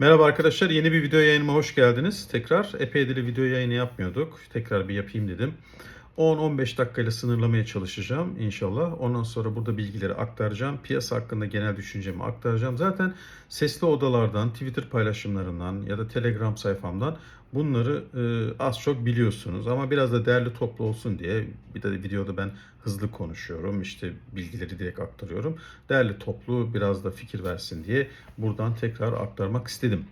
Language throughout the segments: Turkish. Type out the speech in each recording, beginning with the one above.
Merhaba arkadaşlar, yeni bir video yayınıma hoş geldiniz. Tekrar epeydir video yayını yapmıyorduk. Tekrar bir yapayım dedim. 10-15 dakikayla sınırlamaya çalışacağım inşallah. Ondan sonra burada bilgileri aktaracağım. Piyasa hakkında genel düşüncemi aktaracağım. Zaten sesli odalardan, Twitter paylaşımlarından ya da Telegram sayfamdan bunları e, az çok biliyorsunuz. Ama biraz da değerli toplu olsun diye bir de videoda ben hızlı konuşuyorum. İşte bilgileri direkt aktarıyorum. Değerli toplu biraz da fikir versin diye buradan tekrar aktarmak istedim.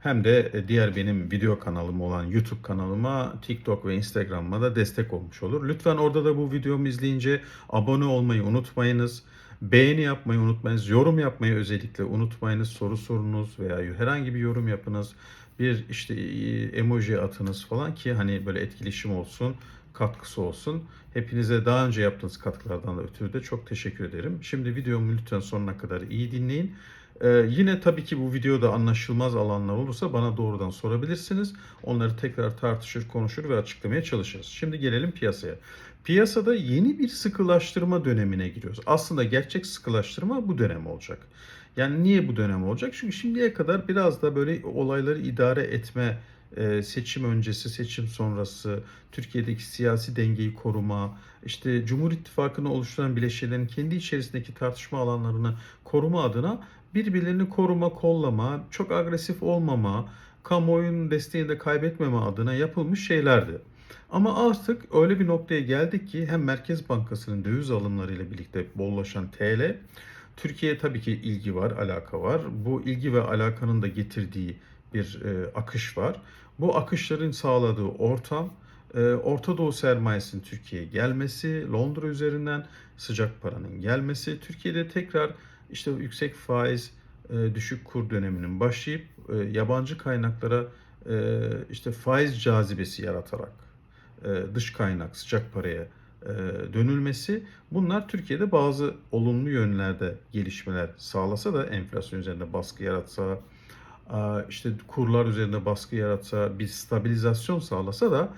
Hem de e, diğer benim video kanalım olan YouTube kanalıma, TikTok ve Instagram'ıma da destek olmuş olur. Lütfen orada da bu videomu izleyince abone olmayı unutmayınız. Beğeni yapmayı unutmayınız. Yorum yapmayı özellikle unutmayınız. Soru sorunuz veya herhangi bir yorum yapınız. Bir işte e, emoji atınız falan ki hani böyle etkileşim olsun, katkısı olsun. Hepinize daha önce yaptığınız katkılardan da ötürü de çok teşekkür ederim. Şimdi videomu lütfen sonuna kadar iyi dinleyin. Ee, yine tabii ki bu videoda anlaşılmaz alanlar olursa bana doğrudan sorabilirsiniz. Onları tekrar tartışır, konuşur ve açıklamaya çalışırız. Şimdi gelelim piyasaya. Piyasada yeni bir sıkılaştırma dönemine giriyoruz. Aslında gerçek sıkılaştırma bu dönem olacak. Yani niye bu dönem olacak? Çünkü şimdiye kadar biraz da böyle olayları idare etme, seçim öncesi, seçim sonrası, Türkiye'deki siyasi dengeyi koruma, işte Cumhur İttifakı'nı oluşturan bileşenlerin kendi içerisindeki tartışma alanlarını koruma adına birbirlerini koruma, kollama, çok agresif olmama, kamuoyunun desteğini de kaybetmeme adına yapılmış şeylerdi. Ama artık öyle bir noktaya geldik ki hem Merkez Bankası'nın döviz alımlarıyla birlikte bollaşan TL, Türkiye'ye tabii ki ilgi var, alaka var. Bu ilgi ve alakanın da getirdiği bir e, akış var. Bu akışların sağladığı ortam, e, Orta Doğu sermayesinin Türkiye'ye gelmesi, Londra üzerinden sıcak paranın gelmesi, Türkiye'de tekrar işte yüksek faiz, e, düşük kur döneminin başlayıp e, yabancı kaynaklara e, işte faiz cazibesi yaratarak e, dış kaynak, sıcak paraya e, dönülmesi bunlar Türkiye'de bazı olumlu yönlerde gelişmeler sağlasa da enflasyon üzerinde baskı yaratsa, işte kurlar üzerinde baskı yaratsa, bir stabilizasyon sağlasa da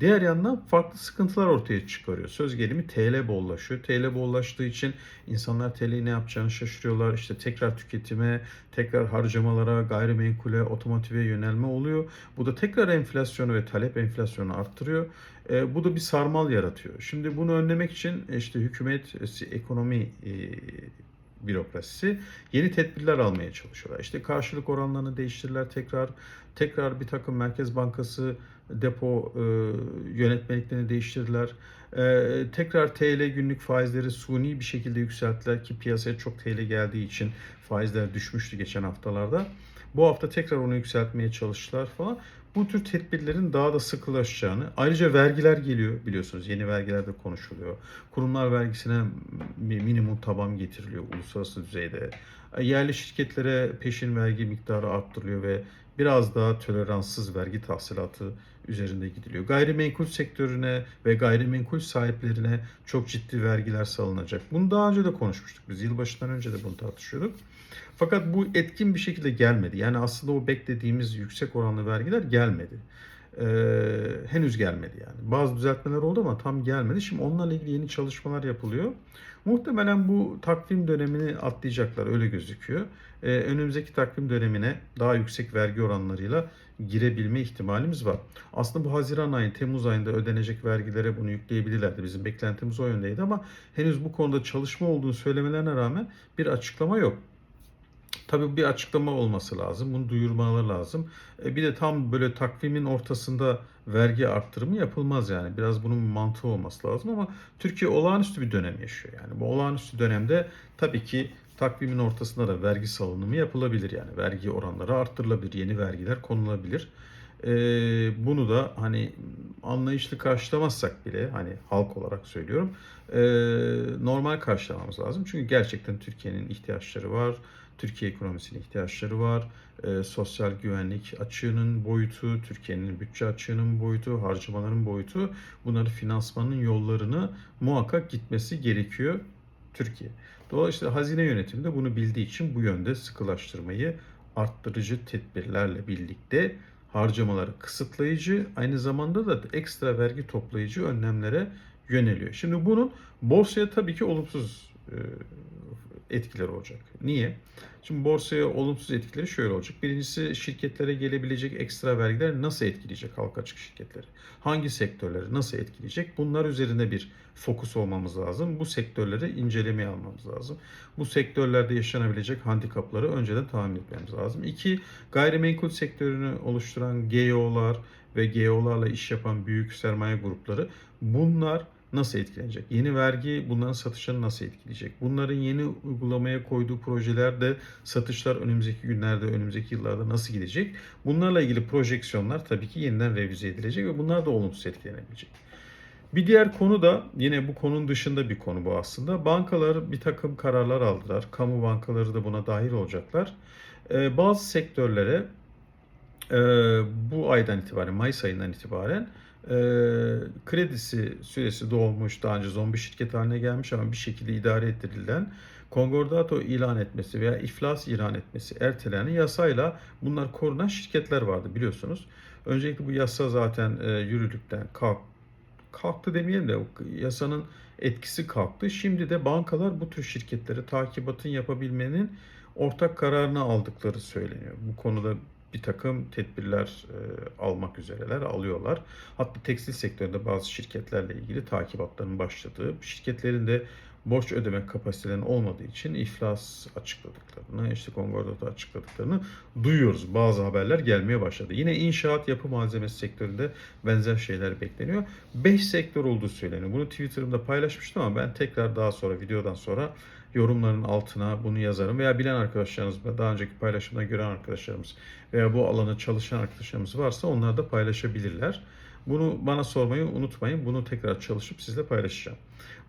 diğer yandan farklı sıkıntılar ortaya çıkarıyor. Söz gelimi TL bollaşıyor. TL bollaştığı için insanlar TL'yi ne yapacağını şaşırıyorlar. İşte tekrar tüketime, tekrar harcamalara, gayrimenkule, otomotive yönelme oluyor. Bu da tekrar enflasyonu ve talep enflasyonu arttırıyor. E, bu da bir sarmal yaratıyor. Şimdi bunu önlemek için işte hükümet, ekonomi e, bürokrasisi yeni tedbirler almaya çalışıyorlar. İşte karşılık oranlarını değiştirirler tekrar. Tekrar bir takım Merkez Bankası depo e, yönetmeliklerini değiştirdiler. E, tekrar TL günlük faizleri suni bir şekilde yükselttiler ki piyasaya çok TL geldiği için faizler düşmüştü geçen haftalarda. Bu hafta tekrar onu yükseltmeye çalıştılar falan. Bu tür tedbirlerin daha da sıkılaşacağını, ayrıca vergiler geliyor biliyorsunuz yeni vergiler de konuşuluyor. Kurumlar vergisine minimum taban getiriliyor uluslararası düzeyde. Yerli şirketlere peşin vergi miktarı arttırılıyor ve biraz daha toleranssız vergi tahsilatı üzerinde gidiliyor. Gayrimenkul sektörüne ve gayrimenkul sahiplerine çok ciddi vergiler salınacak. Bunu daha önce de konuşmuştuk biz. Yılbaşından önce de bunu tartışıyorduk. Fakat bu etkin bir şekilde gelmedi. Yani aslında o beklediğimiz yüksek oranlı vergiler gelmedi. Ee, henüz gelmedi yani. Bazı düzeltmeler oldu ama tam gelmedi. Şimdi onlarla ilgili yeni çalışmalar yapılıyor. Muhtemelen bu takvim dönemini atlayacaklar öyle gözüküyor. Ee, önümüzdeki takvim dönemine daha yüksek vergi oranlarıyla girebilme ihtimalimiz var. Aslında bu Haziran ayı, Temmuz ayında ödenecek vergilere bunu yükleyebilirlerdi. Bizim beklentimiz o yöndeydi ama henüz bu konuda çalışma olduğunu söylemelerine rağmen bir açıklama yok. Tabii bir açıklama olması lazım. Bunu duyurmaları lazım. E, bir de tam böyle takvimin ortasında vergi arttırımı yapılmaz yani. Biraz bunun mantığı olması lazım ama Türkiye olağanüstü bir dönem yaşıyor. Yani bu olağanüstü dönemde tabii ki takvimin ortasında da vergi salınımı yapılabilir yani. Vergi oranları arttırılabilir, yeni vergiler konulabilir. E, bunu da hani anlayışlı karşılamazsak bile hani halk olarak söylüyorum e, normal karşılamamız lazım. Çünkü gerçekten Türkiye'nin ihtiyaçları var. Türkiye ekonomisinin ihtiyaçları var. E, sosyal güvenlik açığının boyutu, Türkiye'nin bütçe açığının boyutu, harcamaların boyutu bunları finansmanın yollarını muhakkak gitmesi gerekiyor Türkiye. Dolayısıyla hazine yönetimi de bunu bildiği için bu yönde sıkılaştırmayı arttırıcı tedbirlerle birlikte harcamaları kısıtlayıcı, aynı zamanda da ekstra vergi toplayıcı önlemlere yöneliyor. Şimdi bunun borsaya tabii ki olumsuz e, etkileri olacak. Niye? Şimdi borsaya olumsuz etkileri şöyle olacak. Birincisi şirketlere gelebilecek ekstra vergiler nasıl etkileyecek halka açık şirketleri? Hangi sektörleri nasıl etkileyecek? Bunlar üzerinde bir fokus olmamız lazım. Bu sektörleri incelemeye almamız lazım. Bu sektörlerde yaşanabilecek handikapları önceden tahmin etmemiz lazım. İki, gayrimenkul sektörünü oluşturan GEO'lar ve GEO'larla iş yapan büyük sermaye grupları bunlar nasıl etkilenecek? Yeni vergi bunların satışlarını nasıl etkileyecek? Bunların yeni uygulamaya koyduğu projelerde satışlar önümüzdeki günlerde, önümüzdeki yıllarda nasıl gidecek? Bunlarla ilgili projeksiyonlar tabii ki yeniden revize edilecek ve bunlar da olumsuz etkilenebilecek. Bir diğer konu da yine bu konunun dışında bir konu bu aslında. Bankalar bir takım kararlar aldılar. Kamu bankaları da buna dahil olacaklar. Ee, bazı sektörlere e, bu aydan itibaren, Mayıs ayından itibaren e, kredisi süresi dolmuş, daha önce zombi şirket haline gelmiş ama bir şekilde idare ettirilen konkordato ilan etmesi veya iflas ilan etmesi ertelenen yasayla bunlar korunan şirketler vardı biliyorsunuz. Öncelikle bu yasa zaten e, yürürlükten kalk, kalktı demeyelim de yasanın etkisi kalktı. Şimdi de bankalar bu tür şirketlere takibatın yapabilmenin ortak kararını aldıkları söyleniyor. Bu konuda bir takım tedbirler e, almak üzereler, alıyorlar. Hatta tekstil sektöründe bazı şirketlerle ilgili takibatların başladığı, şirketlerin de borç ödeme kapasitelerinin olmadığı için iflas açıkladıklarını, işte konkordato açıkladıklarını duyuyoruz. Bazı haberler gelmeye başladı. Yine inşaat, yapı malzemesi sektöründe benzer şeyler bekleniyor. 5 sektör olduğu söyleniyor. Bunu Twitter'ımda paylaşmıştım ama ben tekrar daha sonra, videodan sonra yorumların altına bunu yazarım. Veya bilen arkadaşlarımız, daha önceki paylaşımda gören arkadaşlarımız veya bu alana çalışan arkadaşlarımız varsa onlar da paylaşabilirler. Bunu bana sormayı unutmayın. Bunu tekrar çalışıp sizle paylaşacağım.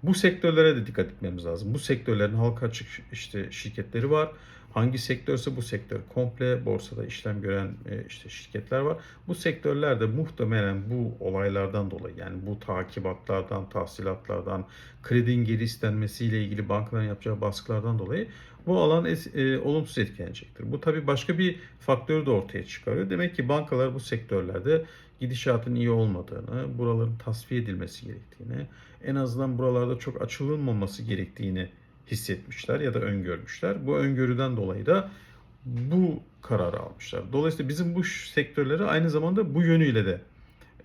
Bu sektörlere de dikkat etmemiz lazım. Bu sektörlerin halka açık işte şirketleri var. Hangi sektörse bu sektör komple borsada işlem gören e, işte şirketler var. Bu sektörlerde muhtemelen bu olaylardan dolayı yani bu takibatlardan, tahsilatlardan, kredinin geri istenmesiyle ilgili bankaların yapacağı baskılardan dolayı bu alan es, e, olumsuz etkilenecektir. Bu tabii başka bir faktörü de ortaya çıkarıyor. Demek ki bankalar bu sektörlerde gidişatın iyi olmadığını, buraların tasfiye edilmesi gerektiğini, en azından buralarda çok açılılmaması gerektiğini hissetmişler ya da öngörmüşler. Bu öngörüden dolayı da bu kararı almışlar. Dolayısıyla bizim bu sektörleri aynı zamanda bu yönüyle de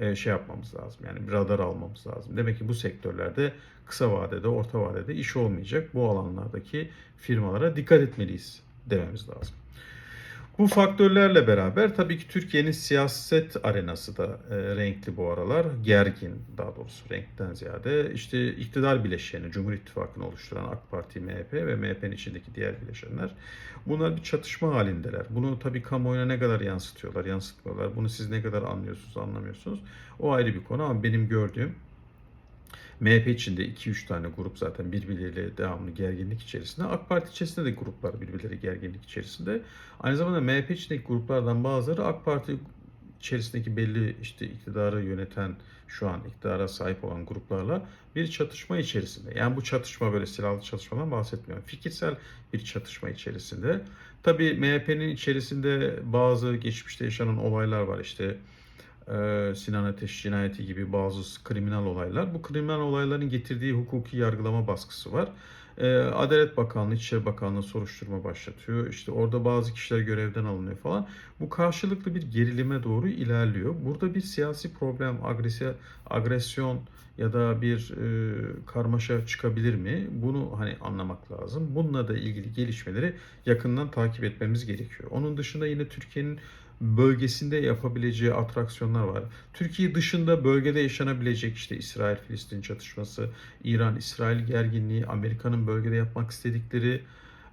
e, şey yapmamız lazım. Yani radar almamız lazım. Demek ki bu sektörlerde kısa vadede, orta vadede iş olmayacak. Bu alanlardaki firmalara dikkat etmeliyiz dememiz lazım. Bu faktörlerle beraber tabii ki Türkiye'nin siyaset arenası da e, renkli bu aralar. Gergin daha doğrusu renkten ziyade. işte iktidar bileşeni, Cumhur İttifakı'nı oluşturan AK Parti, MHP ve MHP'nin içindeki diğer bileşenler. Bunlar bir çatışma halindeler. Bunu tabii kamuoyuna ne kadar yansıtıyorlar, yansıtmıyorlar. Bunu siz ne kadar anlıyorsunuz, anlamıyorsunuz. O ayrı bir konu ama benim gördüğüm MHP içinde 2-3 tane grup zaten birbirleriyle devamlı gerginlik içerisinde. AK Parti içerisinde de gruplar birbirleri gerginlik içerisinde. Aynı zamanda MHP içindeki gruplardan bazıları AK Parti içerisindeki belli işte iktidarı yöneten şu an iktidara sahip olan gruplarla bir çatışma içerisinde. Yani bu çatışma böyle silahlı çatışmadan bahsetmiyorum. Fikirsel bir çatışma içerisinde. Tabii MHP'nin içerisinde bazı geçmişte yaşanan olaylar var. İşte Sinan Ateş cinayeti gibi bazı kriminal olaylar. Bu kriminal olayların getirdiği hukuki yargılama baskısı var. E, Adalet Bakanlığı, İçişleri Bakanlığı soruşturma başlatıyor. İşte orada bazı kişiler görevden alınıyor falan. Bu karşılıklı bir gerilime doğru ilerliyor. Burada bir siyasi problem, agresya, agresyon ya da bir e, karmaşa çıkabilir mi? Bunu hani anlamak lazım. Bununla da ilgili gelişmeleri yakından takip etmemiz gerekiyor. Onun dışında yine Türkiye'nin bölgesinde yapabileceği atraksiyonlar var. Türkiye dışında bölgede yaşanabilecek işte İsrail-Filistin çatışması, İran-İsrail gerginliği, Amerika'nın bölgede yapmak istedikleri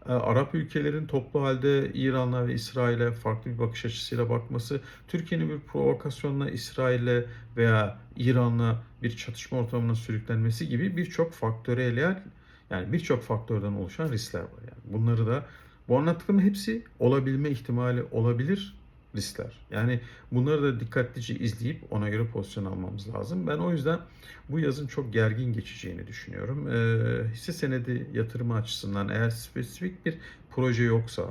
e, Arap ülkelerin toplu halde İran'la ve İsrail'e farklı bir bakış açısıyla bakması, Türkiye'nin bir provokasyonla İsrail'le veya İran'la bir çatışma ortamına sürüklenmesi gibi birçok faktöre yani birçok faktörden oluşan riskler var. Yani bunları da bu anlattıklarımın hepsi olabilme ihtimali olabilir riskler. Yani bunları da dikkatlice izleyip ona göre pozisyon almamız lazım. Ben o yüzden bu yazın çok gergin geçeceğini düşünüyorum. E, hisse senedi yatırımı açısından eğer spesifik bir proje yoksa,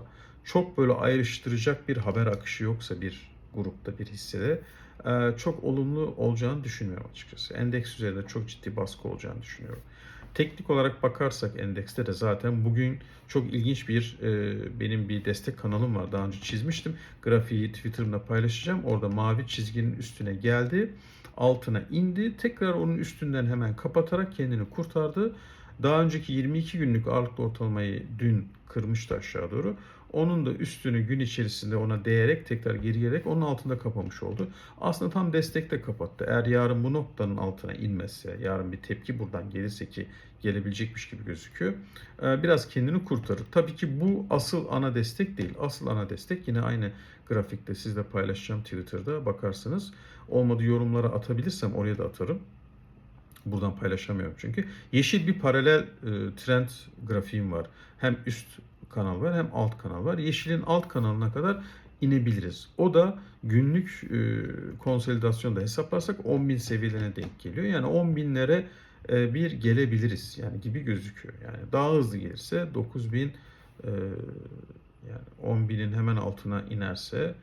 çok böyle ayrıştıracak bir haber akışı yoksa bir grupta bir hissede e, çok olumlu olacağını düşünmüyorum açıkçası. Endeks üzerinde çok ciddi baskı olacağını düşünüyorum. Teknik olarak bakarsak endekste de zaten bugün çok ilginç bir e, benim bir destek kanalım var. Daha önce çizmiştim. Grafiği Twitter'ımda paylaşacağım. Orada mavi çizginin üstüne geldi. Altına indi. Tekrar onun üstünden hemen kapatarak kendini kurtardı. Daha önceki 22 günlük ağırlıklı ortalamayı dün kırmıştı aşağı doğru. Onun da üstünü gün içerisinde ona değerek tekrar geri gelerek onun altında kapamış oldu. Aslında tam destekte kapattı. Eğer yarın bu noktanın altına inmezse, yarın bir tepki buradan gelirse ki gelebilecekmiş gibi gözüküyor. e, Biraz kendini kurtarır. Tabii ki bu asıl ana destek değil. Asıl ana destek yine aynı grafikte sizle paylaşacağım Twitter'da bakarsınız. Olmadı yorumlara atabilirsem oraya da atarım. Buradan paylaşamıyorum çünkü. Yeşil bir paralel e, trend grafiğim var. Hem üst kanal var hem alt kanal var. Yeşilin alt kanalına kadar inebiliriz. O da günlük e, konsolidasyonda hesaplarsak 10.000 seviyelerine denk geliyor. Yani 10.000'lere e, bir gelebiliriz yani gibi gözüküyor. Yani daha hızlı gelirse 9.000 e, yani 10.000'in hemen altına inerse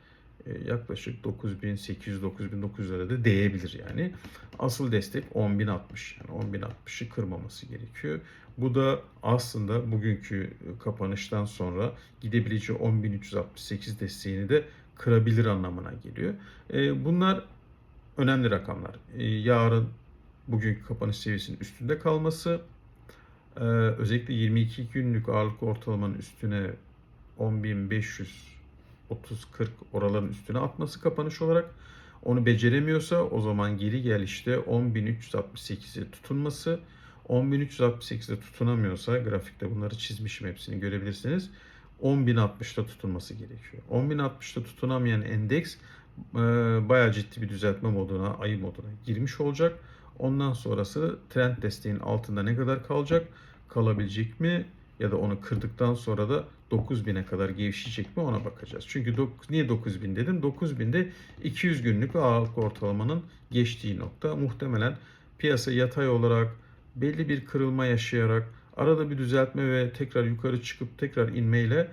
yaklaşık 9800-9900'lere de değebilir yani. Asıl destek 10.060 yani 10.060'ı kırmaması gerekiyor. Bu da aslında bugünkü kapanıştan sonra gidebileceği 10.368 desteğini de kırabilir anlamına geliyor. E, Bunlar önemli rakamlar. E, Yarın bugünkü kapanış seviyesinin üstünde kalması, e, özellikle 22 günlük ağırlık ortalamanın üstüne 10.500 30-40 oraların üstüne atması kapanış olarak. Onu beceremiyorsa o zaman geri gelişte 10.368'e tutunması. 10.368'e tutunamıyorsa grafikte bunları çizmişim hepsini görebilirsiniz. 10.060'da tutunması gerekiyor. 10.060'da tutunamayan endeks e, bayağı ciddi bir düzeltme moduna, ayı moduna girmiş olacak. Ondan sonrası trend desteğinin altında ne kadar kalacak? Kalabilecek mi? Ya da onu kırdıktan sonra da 9000'e kadar gevşeyecek mi ona bakacağız. Çünkü dok- niye 9000 dedim? 9000'de 200 günlük ağırlık ortalamanın geçtiği nokta. Muhtemelen piyasa yatay olarak belli bir kırılma yaşayarak arada bir düzeltme ve tekrar yukarı çıkıp tekrar inmeyle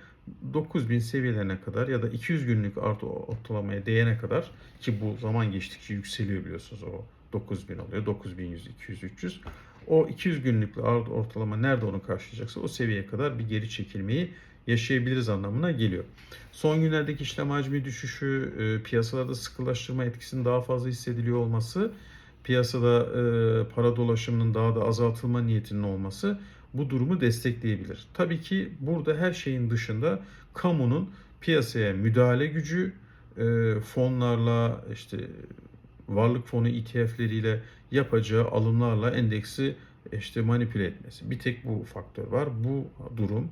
9000 seviyelerine kadar ya da 200 günlük artı ortalamaya değene kadar ki bu zaman geçtikçe yükseliyor biliyorsunuz o 9000 oluyor. 9100, 200, 300. O 200 günlük ortalama nerede onu karşılayacaksa o seviyeye kadar bir geri çekilmeyi yaşayabiliriz anlamına geliyor. Son günlerdeki işlem hacmi düşüşü, e, piyasalarda sıkılaştırma etkisinin daha fazla hissediliyor olması, piyasada e, para dolaşımının daha da azaltılma niyetinin olması bu durumu destekleyebilir. Tabii ki burada her şeyin dışında kamunun piyasaya müdahale gücü, e, fonlarla işte varlık fonu ETF'leriyle yapacağı alımlarla endeksi işte manipüle etmesi. Bir tek bu faktör var. Bu durum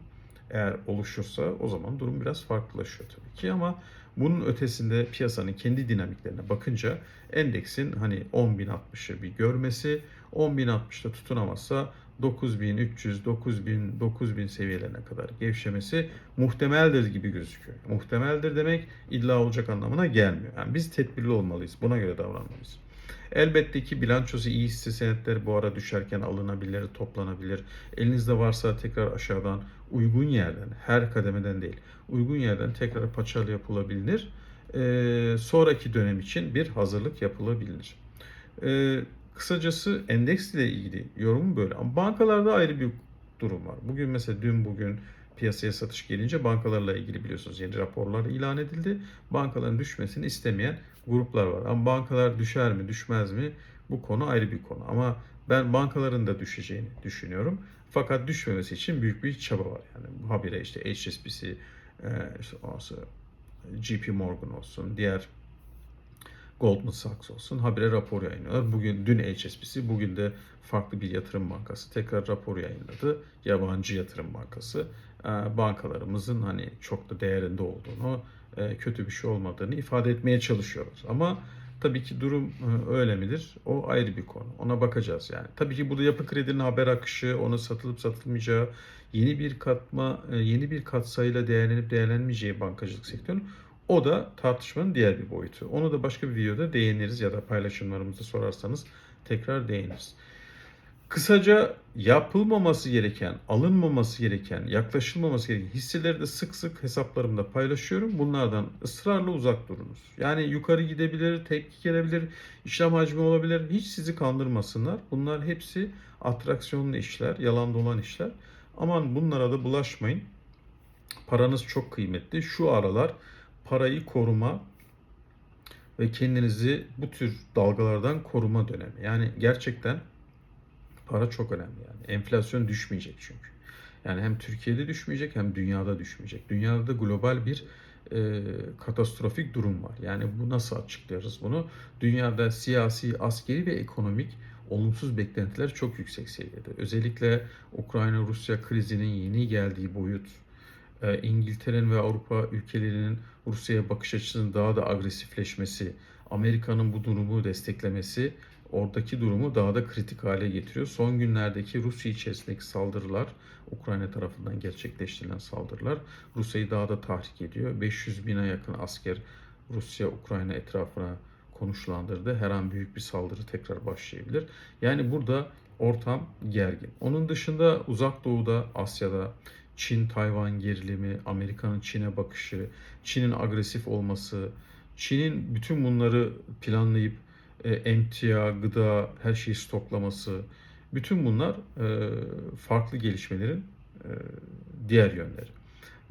eğer oluşursa o zaman durum biraz farklılaşıyor tabii ki ama bunun ötesinde piyasanın kendi dinamiklerine bakınca endeksin hani 10.060'ı bir görmesi, 10.060'da tutunamazsa 9300, 9000, 9000 seviyelerine kadar gevşemesi muhtemeldir gibi gözüküyor. Muhtemeldir demek illa olacak anlamına gelmiyor. Yani biz tedbirli olmalıyız. Buna göre davranmalıyız. Elbette ki bilançosu iyi hisse senetleri bu ara düşerken alınabilir, toplanabilir. Elinizde varsa tekrar aşağıdan uygun yerden, her kademeden değil, uygun yerden tekrar paçalı yapılabilir. Ee, sonraki dönem için bir hazırlık yapılabilir. Ee, kısacası endeks ile ilgili yorumum böyle. Ama bankalarda ayrı bir durum var. Bugün mesela dün bugün piyasaya satış gelince bankalarla ilgili biliyorsunuz yeni raporlar ilan edildi. Bankaların düşmesini istemeyen gruplar var. Ama bankalar düşer mi düşmez mi bu konu ayrı bir konu. Ama ben bankaların da düşeceğini düşünüyorum. Fakat düşmemesi için büyük bir çaba var. Yani habire işte HSBC, e, işte JP Morgan olsun, diğer Goldman Sachs olsun habire rapor yayınlıyorlar. Bugün dün HSBC, bugün de farklı bir yatırım bankası tekrar rapor yayınladı. Yabancı yatırım bankası bankalarımızın hani çok da değerinde olduğunu, e, kötü bir şey olmadığını ifade etmeye çalışıyorlar. Ama tabii ki durum e, öyle midir? O ayrı bir konu. Ona bakacağız yani. Tabii ki burada yapı kredinin haber akışı, onu satılıp satılmayacağı, yeni bir katma, yeni bir katsayıyla değerlenip değerlenmeyeceği bankacılık sektörünün o da tartışmanın diğer bir boyutu. Onu da başka bir videoda değiniriz ya da paylaşımlarımızda sorarsanız tekrar değiniriz. Kısaca yapılmaması gereken, alınmaması gereken, yaklaşılmaması gereken hisseleri de sık sık hesaplarımda paylaşıyorum. Bunlardan ısrarla uzak durunuz. Yani yukarı gidebilir, tepki gelebilir, işlem hacmi olabilir. Hiç sizi kandırmasınlar. Bunlar hepsi atraksiyonlu işler, yalan dolan işler. Aman bunlara da bulaşmayın. Paranız çok kıymetli. Şu aralar parayı koruma ve kendinizi bu tür dalgalardan koruma dönemi. Yani gerçekten para çok önemli yani. Enflasyon düşmeyecek çünkü. Yani hem Türkiye'de düşmeyecek hem dünyada düşmeyecek. Dünyada da global bir e, katastrofik durum var. Yani bu nasıl açıklarız bunu? Dünyada siyasi, askeri ve ekonomik olumsuz beklentiler çok yüksek seviyede. Özellikle Ukrayna-Rusya krizinin yeni geldiği boyut, e, İngiltere'nin ve Avrupa ülkelerinin Rusya'ya bakış açısının daha da agresifleşmesi, Amerika'nın bu durumu desteklemesi oradaki durumu daha da kritik hale getiriyor. Son günlerdeki Rusya içerisindeki saldırılar, Ukrayna tarafından gerçekleştirilen saldırılar Rusya'yı daha da tahrik ediyor. 500 bine yakın asker Rusya Ukrayna etrafına konuşlandırdı. Her an büyük bir saldırı tekrar başlayabilir. Yani burada ortam gergin. Onun dışında Uzak Doğu'da, Asya'da Çin-Tayvan gerilimi, Amerika'nın Çin'e bakışı, Çin'in agresif olması, Çin'in bütün bunları planlayıp emtia, gıda, her şeyi stoklaması, bütün bunlar e, farklı gelişmelerin e, diğer yönleri.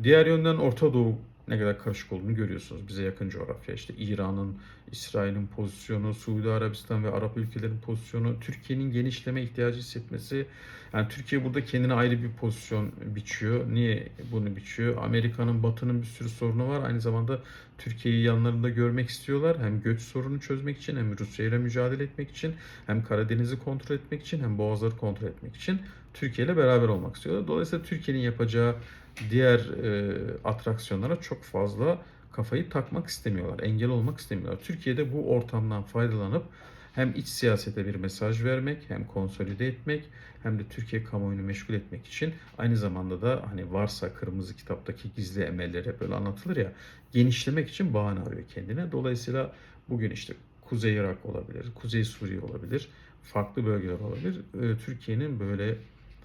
Diğer yönden Orta Doğu ne kadar karışık olduğunu görüyorsunuz. Bize yakın coğrafya işte İran'ın, İsrail'in pozisyonu, Suudi Arabistan ve Arap ülkelerin pozisyonu, Türkiye'nin genişleme ihtiyacı hissetmesi. Yani Türkiye burada kendine ayrı bir pozisyon biçiyor. Niye bunu biçiyor? Amerika'nın, Batı'nın bir sürü sorunu var. Aynı zamanda Türkiye'yi yanlarında görmek istiyorlar. Hem göç sorunu çözmek için, hem Rusya ile mücadele etmek için, hem Karadeniz'i kontrol etmek için, hem Boğazları kontrol etmek için Türkiye ile beraber olmak istiyorlar. Dolayısıyla Türkiye'nin yapacağı diğer e, atraksiyonlara çok fazla kafayı takmak istemiyorlar, engel olmak istemiyorlar. Türkiye'de bu ortamdan faydalanıp hem iç siyasete bir mesaj vermek, hem konsolide etmek, hem de Türkiye kamuoyunu meşgul etmek için aynı zamanda da hani varsa kırmızı kitaptaki gizli emelleri hep böyle anlatılır ya, genişlemek için bahane arıyor kendine. Dolayısıyla bugün işte Kuzey Irak olabilir, Kuzey Suriye olabilir, farklı bölgeler olabilir. E, Türkiye'nin böyle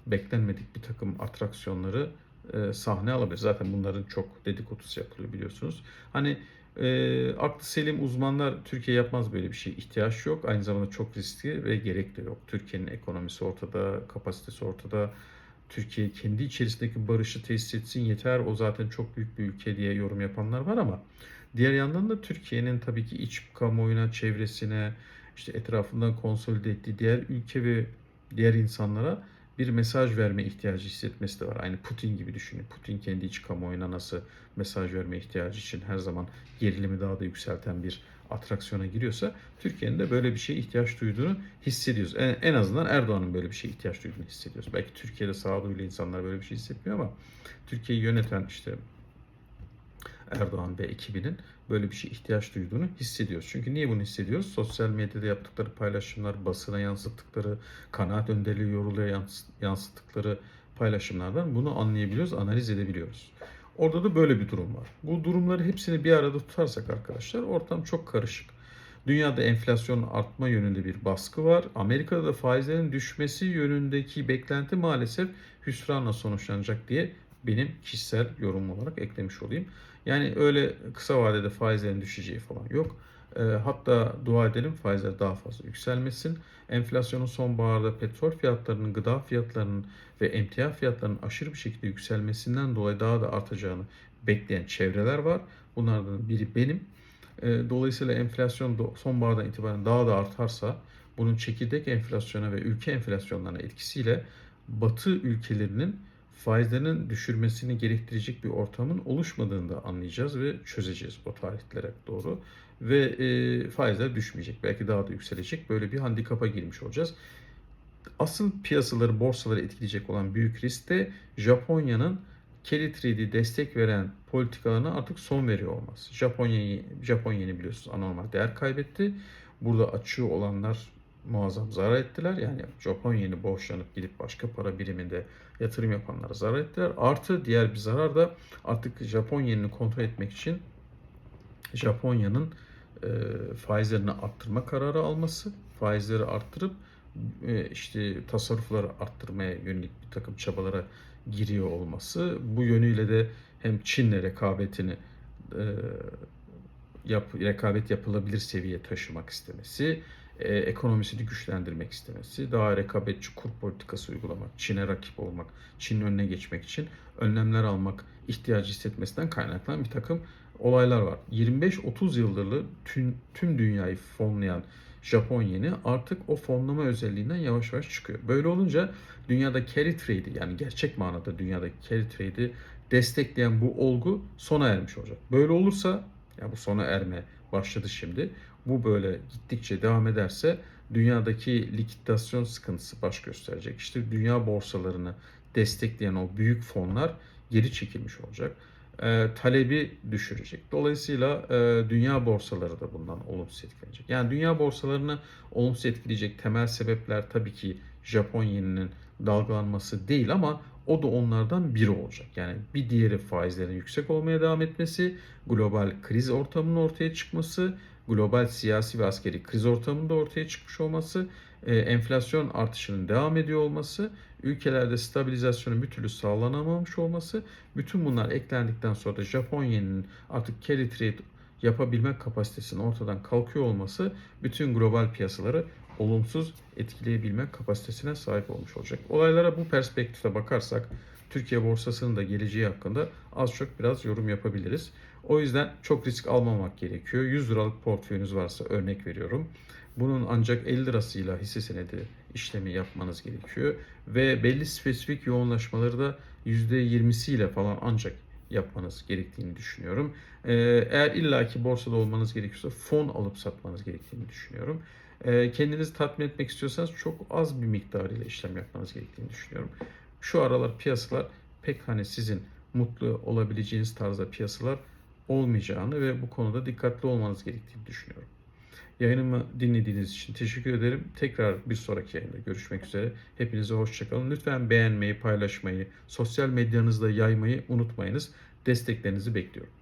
beklenmedik bir takım atraksiyonları e, sahne alabilir. Zaten bunların çok dedikodusu yapılıyor biliyorsunuz. Hani e, aklı selim uzmanlar Türkiye yapmaz böyle bir şey. İhtiyaç yok. Aynı zamanda çok riskli ve gerek de yok. Türkiye'nin ekonomisi ortada, kapasitesi ortada. Türkiye kendi içerisindeki barışı tesis etsin yeter. O zaten çok büyük bir ülke diye yorum yapanlar var ama diğer yandan da Türkiye'nin tabii ki iç kamuoyuna, çevresine, işte etrafından konsolide ettiği diğer ülke ve diğer insanlara bir mesaj verme ihtiyacı hissetmesi de var. Aynı Putin gibi düşünün. Putin kendi iç kamuoyuna nasıl mesaj verme ihtiyacı için her zaman gerilimi daha da yükselten bir atraksiyona giriyorsa Türkiye'nin de böyle bir şeye ihtiyaç duyduğunu hissediyoruz. En, en azından Erdoğan'ın böyle bir şeye ihtiyaç duyduğunu hissediyoruz. Belki Türkiye'de sağduyulu insanlar böyle bir şey hissetmiyor ama Türkiye'yi yöneten işte Erdoğan ve ekibinin böyle bir şey ihtiyaç duyduğunu hissediyoruz. Çünkü niye bunu hissediyoruz? Sosyal medyada yaptıkları paylaşımlar, basına yansıttıkları, kanaat önderliği yoruluya yansıttıkları paylaşımlardan bunu anlayabiliyoruz, analiz edebiliyoruz. Orada da böyle bir durum var. Bu durumları hepsini bir arada tutarsak arkadaşlar ortam çok karışık. Dünyada enflasyon artma yönünde bir baskı var. Amerika'da da faizlerin düşmesi yönündeki beklenti maalesef hüsranla sonuçlanacak diye benim kişisel yorum olarak eklemiş olayım. Yani öyle kısa vadede faizlerin düşeceği falan yok. E, hatta dua edelim faizler daha fazla yükselmesin. Enflasyonun sonbaharda petrol fiyatlarının, gıda fiyatlarının ve emtia fiyatlarının aşırı bir şekilde yükselmesinden dolayı daha da artacağını bekleyen çevreler var. Bunlardan biri benim. E, dolayısıyla enflasyon sonbahardan itibaren daha da artarsa bunun çekirdek enflasyona ve ülke enflasyonlarına etkisiyle Batı ülkelerinin faizlerin düşürmesini gerektirecek bir ortamın oluşmadığını da anlayacağız ve çözeceğiz o tarihlere doğru. Ve e, faizler düşmeyecek. Belki daha da yükselecek. Böyle bir handikapa girmiş olacağız. Asıl piyasaları, borsaları etkileyecek olan büyük risk de Japonya'nın carry trade'i destek veren politikalarına artık son veriyor olması. Japonya, Japonya biliyorsunuz anormal değer kaybetti. Burada açığı olanlar muazzam zarar ettiler. Yani Japon yeni borçlanıp gidip başka para biriminde yatırım yapanlara zarar ettiler. Artı diğer bir zarar da artık Japon yenini kontrol etmek için Japonya'nın e, faizlerini arttırma kararı alması, faizleri arttırıp e, işte tasarrufları arttırmaya yönelik bir takım çabalara giriyor olması. Bu yönüyle de hem Çin'le rekabetini e, yap, rekabet yapılabilir seviyeye taşımak istemesi, e, ekonomisini güçlendirmek istemesi, daha rekabetçi kur politikası uygulamak, Çin'e rakip olmak, Çin'in önüne geçmek için önlemler almak ihtiyacı hissetmesinden kaynaklanan bir takım olaylar var. 25-30 yıldır tüm, tüm dünyayı fonlayan Japon yeni artık o fonlama özelliğinden yavaş yavaş çıkıyor. Böyle olunca dünyada carry trade'i yani gerçek manada dünyadaki carry trade'i destekleyen bu olgu sona ermiş olacak. Böyle olursa ya bu sona erme başladı şimdi. Bu böyle gittikçe devam ederse dünyadaki likidasyon sıkıntısı baş gösterecek. İşte dünya borsalarını destekleyen o büyük fonlar geri çekilmiş olacak. E, talebi düşürecek. Dolayısıyla e, dünya borsaları da bundan olumsuz etkilenecek. Yani dünya borsalarını olumsuz etkileyecek temel sebepler tabii ki Japon yeninin dalgalanması değil ama o da onlardan biri olacak. Yani bir diğeri faizlerin yüksek olmaya devam etmesi, global kriz ortamının ortaya çıkması, global siyasi ve askeri kriz ortamında ortaya çıkmış olması, e, enflasyon artışının devam ediyor olması, ülkelerde stabilizasyonun bir türlü sağlanamamış olması, bütün bunlar eklendikten sonra da Japon yeninin artık carry trade yapabilme kapasitesinin ortadan kalkıyor olması bütün global piyasaları olumsuz etkileyebilme kapasitesine sahip olmuş olacak. Olaylara bu perspektifte bakarsak Türkiye borsasının da geleceği hakkında az çok biraz yorum yapabiliriz. O yüzden çok risk almamak gerekiyor. 100 liralık portföyünüz varsa örnek veriyorum. Bunun ancak 50 lirasıyla hisse senedi işlemi yapmanız gerekiyor. Ve belli spesifik yoğunlaşmaları da %20'siyle falan ancak yapmanız gerektiğini düşünüyorum. Ee, eğer illaki borsada olmanız gerekiyorsa fon alıp satmanız gerektiğini düşünüyorum. Ee, kendinizi tatmin etmek istiyorsanız çok az bir miktarıyla işlem yapmanız gerektiğini düşünüyorum. Şu aralar piyasalar pek hani sizin mutlu olabileceğiniz tarzda piyasalar olmayacağını ve bu konuda dikkatli olmanız gerektiğini düşünüyorum. Yayınımı dinlediğiniz için teşekkür ederim. Tekrar bir sonraki yayında görüşmek üzere. Hepinize hoşçakalın. Lütfen beğenmeyi, paylaşmayı, sosyal medyanızda yaymayı unutmayınız. Desteklerinizi bekliyorum.